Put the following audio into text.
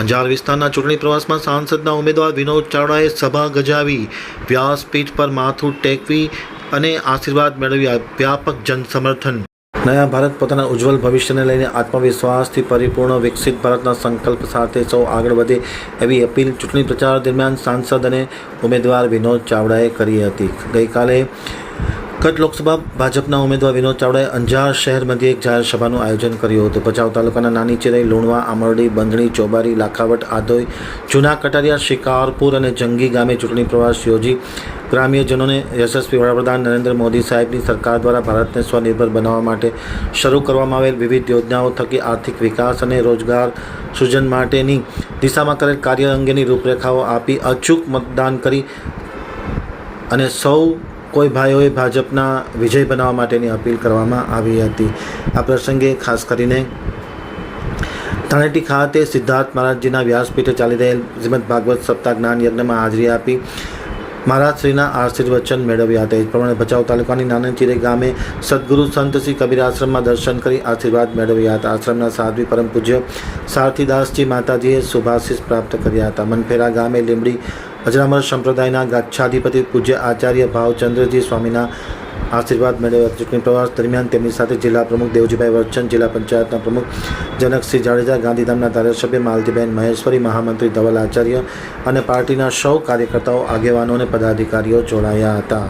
અંજાર વિસ્તારના ચૂંટણી પ્રવાસમાં સાંસદના ઉમેદવાર વિનોદ ચાવડાએ સભા ગજાવી, વ્યાસપીઠ પર માથું ટેકવી અને આશીર્વાદ મેળવ્યા. વ્યાપક જનસમર્થન. નયા ભારત પોતાના ઉજ્જવલ ભવિષ્યને લઈને આત્મવિશ્વાસથી પરિપૂર્ણ, વિકસિત ભારતના સંકલ્પ સાથે સૌ આગળ વધે એવી અપીલ ચૂંટણી પ્રચાર દરમિયાન સાંસદ અને ઉમેદવાર વિનોદ ચાવડાએ કરી હતી. ગઈકાલે કચ્છ લોકસભા ભાજપના ઉમેદવાર વિનોદ ચાવડાએ અંજાર શહેર મધ્યે એક જાહેર સભાનું આયોજન કર્યું હતું. ભચાઉ તાલુકાના નાની ચિરઈ, લુણવા, આમરડી, બંધણી, ચોબારી, લાખાવટ, આધોઈ, જૂના કટારિયા, શિકારપુર અને જંગી ગામે ચૂંટણી પ્રવાસ યોજી ગ્રામ્યજનોને યશસ્વી વડાપ્રધાન નરેન્દ્ર મોદી સાહેબની સરકાર દ્વારા ભારતને સ્વનિર્ભર બનાવવા માટે શરૂ કરવામાં આવેલ વિવિધ યોજનાઓ થકી આર્થિક વિકાસ અને રોજગાર સૃજન માટેની દિશામાં કરેલ કાર્ય અંગેની રૂપરેખાઓ આપી અચૂક મતદાન કરી અને સૌ કોઈ ભાઈઓએ ભાજપના વિજય બનાવવા માટેની અપીલ કરવામાં આવી હતી. આ પ્રસંગે ખાસ કરીને તળેટી ખાતે સિદ્ધાર્થ મહારાજજીના વ્યાસપીઠે ચાલી રહેલ શ્રીમદ ભાગવત સપ્તાહ જ્ઞાન યજ્ઞમાં હાજરી આપી મહારાજશ્રીના આશીર્વચન મેળવ્યા હતા. એ પ્રમાણે ભચાઉ તાલુકાની નાનચીરે ગામે સદગુરુ સંત શ્રી કબીર આશ્રમમાં દર્શન કરી આશીર્વાદ મેળવ્યા હતા. આશ્રમના સાધ્વી પરમ પૂજ્ય સારથીદાસજી માતાજીએ શુભાશીષ પ્રાપ્ત કર્યા હતા. મનફેરા ગામે લીમડી અજરામર સંપ્રદાયના ગાચ્છાધિપતિ પૂજ્ય આચાર્ય ભાવચંદ્રજી સ્વામીના આશીર્વાદ મેળવ્યા ચૂંટણી પ્રવાસ દરમિયાન તેમની સાથે જિલ્લા પ્રમુખ દેવજીભાઈ વર્ચન જિલ્લા પંચાયતના પ્રમુખ જનકસિંહ જાડેજા, ગાંધીધામના ધારાસભ્ય માલતીબેન મહેશ્વરી, મહામંત્રી ધવલ આચાર્ય અને પાર્ટીના સૌ કાર્યકર્તાઓ, આગેવાનો અને પદાધિકારીઓ જોડાયા હતા.